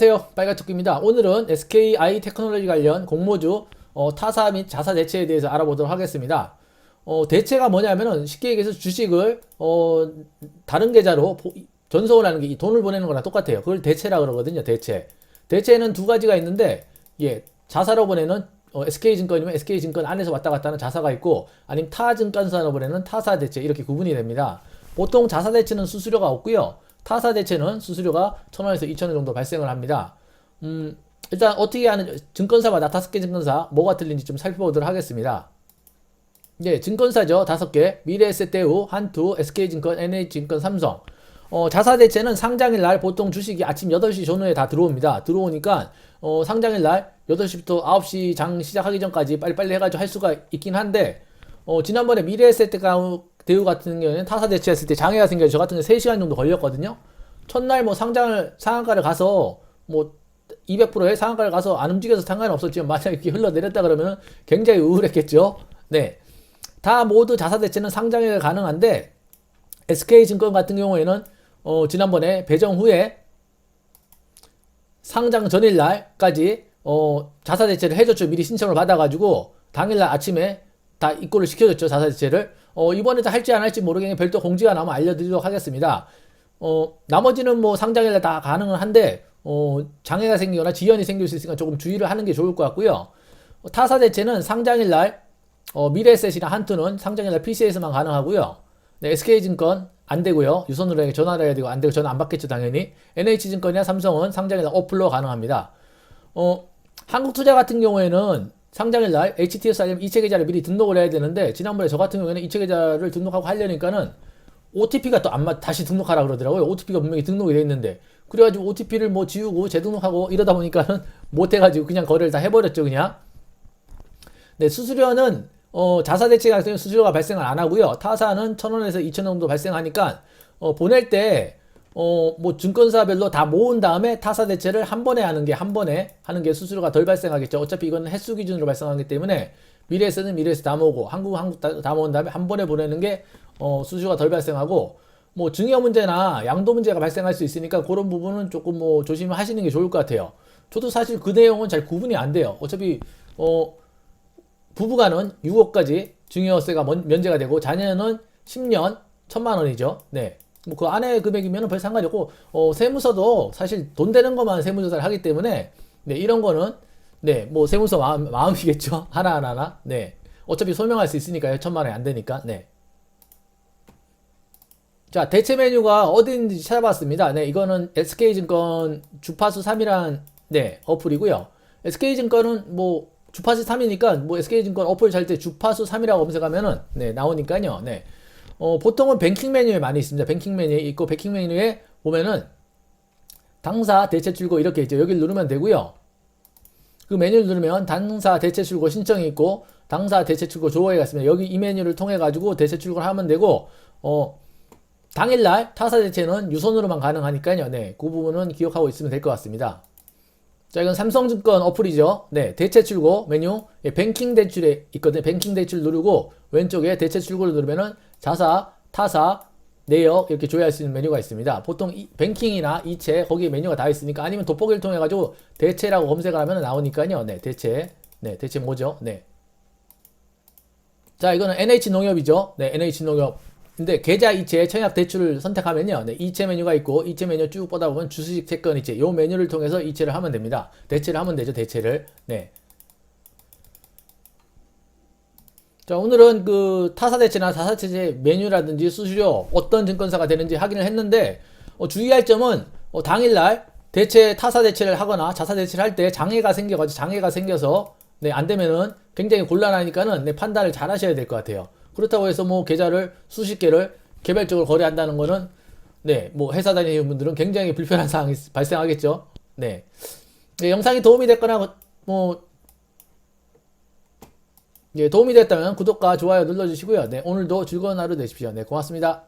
안녕하세요. 빨간토끼입니다. 오늘은 SKI 테크놀로지 관련 공모주 어, 타사 및 자사 대체에 대해서 알아보도록 하겠습니다. 어, 대체가 뭐냐면은 쉽게 얘기해서 주식을 어, 다른 계좌로 보- 전송을 하는 게이 돈을 보내는 거랑 똑같아요. 그걸 대체라 그러거든요 대체. 대체는 두 가지가 있는데 예, 자사로 보내는 어, SK증권이면 SK증권 안에서 왔다 갔다 하는 자사가 있고 아니면 타증권사로 보내는 타사 대체 이렇게 구분이 됩니다. 보통 자사 대체는 수수료가 없고요 타사 대체는 수수료가 1,000원에서 2,000원 정도 발생을 합니다. 음, 일단 어떻게 하는 증권사마다 다섯 개 증권사 뭐가 틀린지 좀 살펴보도록 하겠습니다. 예, 증권사죠. 다섯 개. 미래에셋대우, 한투, SK증권, NH증권, 삼성. 어, 자사 대체는 상장일 날 보통 주식이 아침 8시 전후에 다 들어옵니다. 들어오니까 어, 상장일 날 8시부터 9시 장 시작하기 전까지 빨리빨리 해가지고 할 수가 있긴 한데 어, 지난번에 미래에셋 대우 같은 경우에는 타사 대체했을 때 장애가 생겨서 저 같은 경우 3시간 정도 걸렸거든요. 첫날 뭐 상장을 상한가를 가서 뭐 200%의 상한가를 가서 안 움직여서 상관은 없었지만 만약에 이렇게 흘러내렸다 그러면 굉장히 우울했겠죠. 네. 다 모두 자사 대체는 상장이 가능한데 SK증권 같은 경우에는 어, 지난번에 배정 후에 상장 전일 날까지 어, 자사 대체를 해줬죠. 미리 신청을 받아가지고 당일날 아침에 다 입고를 시켜줬죠. 자사 대체를. 어, 이번에도 할지 안 할지 모르겠는데 별도 공지가 나오면 알려드리도록 하겠습니다. 어, 나머지는 뭐 상장일날 다 가능은 한데 어, 장애가 생기거나 지연이 생길 수 있으니까 조금 주의를 하는 게 좋을 것 같고요. 어, 타사 대체는 상장일날 어, 미래에셋이나 한투는 상장일날 PC에서만 가능하고요. 네, SK증권 안 되고요. 유선으로 해- 전화를 해야 되고 안 되고 전화 안 받겠죠 당연히. NH증권이나 삼성은 상장일날 어플로 가능합니다. 어, 한국투자 같은 경우에는 상장일 날 HTS 하려면 이체 계좌를 미리 등록을 해야 되는데 지난번에 저 같은 경우에는 이체 계좌를 등록하고 하려니까는 OTP가 또 안 맞, 다시 등록하라 그러더라고요. OTP가 분명히 등록이 돼 있는데. 그래가지고 OTP를 뭐 지우고 재등록하고 이러다 보니까는 못해가지고 그냥 거래를 다 해버렸죠, 그냥. 네, 수수료는 어, 자사 대체 같은 수수료가 발생을 안 하고요. 타사는 1,000원에서 2,000원 정도 발생하니까 어, 보낼 때 어, 뭐 증권사별로 다 모은 다음에 타사 대체를 한 번에 하는 게 한 번에 하는 게 수수료가 덜 발생하겠죠. 어차피 이거는 횟수 기준으로 발생하기 때문에 미래에서는 미래에서 다 모으고 한국 한국 다, 다 모은 다음에 한 번에 보내는 게 어, 수수료가 덜 발생하고 뭐 증여 문제나 양도 문제가 발생할 수 있으니까 그런 부분은 조금 뭐 조심하시는 게 좋을 것 같아요. 저도 사실 그 내용은 잘 구분이 안 돼요. 어차피 어 부부간은 6억까지 증여세가 먼- 면제가 되고 자녀는 10년 1천만 원이죠. 네. 뭐 그 안에 금액이면 별 상관이 없고 어, 세무서도 사실 돈 되는 것만 세무조사를 하기 때문에 네, 이런 거는 네, 뭐 세무서 마음, 마음이겠죠. 하나하나나. 네. 어차피 소명할 수 있으니까요. 천만 원이 안 되니까. 네. 자, 대체 메뉴가 어디인지 찾아봤습니다. 네, 이거는 SK증권 주파수 3이란 네, 어플이고요. SK증권은 뭐 주파수 3이니까 뭐 SK증권 어플 잘 때 주파수 3이라고 검색하면은 네, 나오니까요. 네. 어, 보통은 뱅킹 메뉴에 많이 있습니다. 뱅킹 메뉴에 있고 뱅킹 메뉴에 보면은 당사 대체 출고 이렇게 있죠. 여기를 누르면 되고요. 그 메뉴를 누르면 당사 대체 출고 신청이 있고 당사 대체 출고 조회가 있습니다. 여기 이 메뉴를 통해 가지고 대체 출고를 하면 되고 어 당일날 타사 대체는 유선으로만 가능하니까요. 네, 그 부분은 기억하고 있으면 될 것 같습니다. 자, 이건 삼성증권 어플이죠. 네, 대체 출고 메뉴, 예, 뱅킹 대출에 있거든요. 뱅킹 대출 누르고 왼쪽에 대체 출고를 누르면은 자사, 타사, 내역 이렇게 조회할 수 있는 메뉴가 있습니다. 보통 이, 뱅킹이나 이체 거기에 메뉴가 다 있으니까 아니면 돋보기를 통해 가지고 대체라고 검색을 하면 나오니까요. 네, 대체, 네, 대체 뭐죠? 네. 자, 이거는 NH 농협이죠. 네, NH 농협. 근데 계좌 이체 청약 대출을 선택하면요. 네, 이체 메뉴가 있고 이체 메뉴 쭉 보다 보면 주식 채권 이체 요 메뉴를 통해서 이체를 하면 됩니다. 대체를 하면 되죠. 대체를. 네. 자, 오늘은 그 타사 대체나 자사 대체 메뉴라든지 수수료 어떤 증권사가 되는지 확인을 했는데 어, 주의할 점은 어, 당일날 대체 타사 대체를 하거나 자사 대체를 할 때 장애가 생겨가지고 장애가 생겨서 네, 안 되면은 굉장히 곤란하니까는 네, 판단을 잘 하셔야 될 것 같아요. 그렇다고 해서 뭐 계좌를 수십 개를 개별적으로 거래한다는 거는 네, 뭐 회사 다니는 분들은 굉장히 불편한 상황이 발생하겠죠. 네. 네, 영상이 도움이 됐거나 뭐 예, 도움이 됐다면 구독과 좋아요 눌러주시고요. 네, 오늘도 즐거운 하루 되십시오. 네, 고맙습니다.